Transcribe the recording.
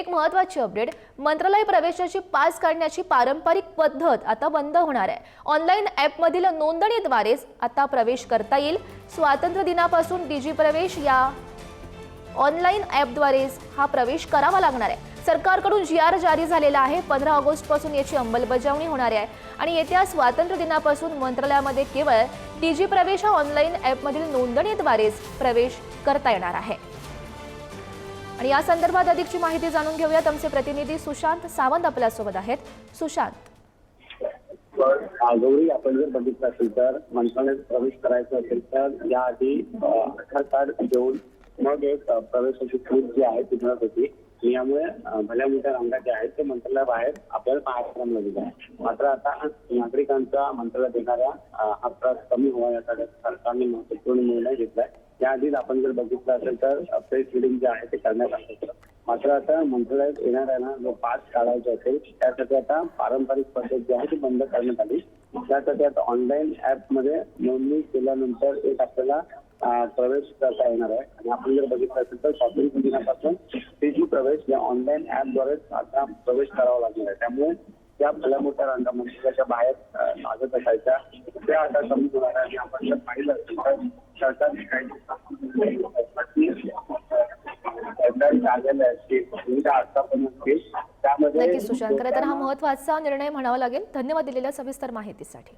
एक महत्वाची अपडेट मंत्रालय प्रवेशाची पास काढण्याची पारंपरिक पद्धत आता बंद होणार आहे. ऑनलाईन ॲपमधील नोंदणीद्वारेच आता प्रवेश करता येईल. स्वातंत्र्य दिनापासून डिजी प्रवेश या ऑनलाईन ॲपद्वारेच हा प्रवेश करावा लागणार आहे. सरकारकडून जी आर जारी झालेला आहे. पंधरा ऑगस्टपासून याची अंमलबजावणी होणार आहे. आणि येत्या स्वातंत्र्य दिनापासून मंत्रालयामध्ये केवळ डीजी प्रवेश हा ऑनलाईन ॲपमधील नोंदणीद्वारेच प्रवेश करता येणार आहे. आणि या संदर्भात अधिकची माहिती जाणून घेऊयात. आमचे प्रतिनिधी सुशांत सावंत आपल्यासोबत आहेत. सुशांत. आजोळी आपण जर बघितलं असेल तर मंत्रालयात प्रवेश करायचा असेल तर याआधी आधार कार्ड घेऊन मग एक प्रवेशाची स्लिप जी आहे ती मिळत होती. यामुळे भल्या मोठ्या रांगा ज्या आहेत ते मंत्रालया बाहेर आपल्याला पाहायला मिळत आहे मात्र आता नागरिकांचा मंत्रालयात देणाऱ्या अ, हा त्रास कमी व्हावा यासाठी सरकारने महत्त्वपूर्ण निर्णय घेतलाय. याआधीच आपण जर बघितलं असेल तर प्रेस रिडिंग जे आहे ते करण्यात आलं होतं. मात्र आता मंत्रालयात येणाऱ्यांना जो पास काढायचा असेल त्यासाठी आता पारंपरिक पद्धत जी आहे ती बंद करण्यात आली. त्यासाठी आता ऑनलाईन ऍपमध्ये नोंदणी केल्यानंतर एक आपल्याला प्रवेश करता येणार आहे. आणि आपण जर बघितलं असेल तर स्वातंत्र्य दिनापासून तेजी प्रवेश या ऑनलाईन ऍपद्वारे आता प्रवेश करावा लागणार आहे. त्यामुळे त्या भल्या मोठ्या रांगा मंदिराच्या बाहेर लागत असायच्या. त्या आता कमी होणार आहे. आणि आपण जर पाहिलं असेल तर सरकारने काही नक्कीच सुशांत. खरं तर हा महत्त्वाचा निर्णय म्हणावा लागेल. धन्यवाद दिलेल्या सविस्तर माहितीसाठी.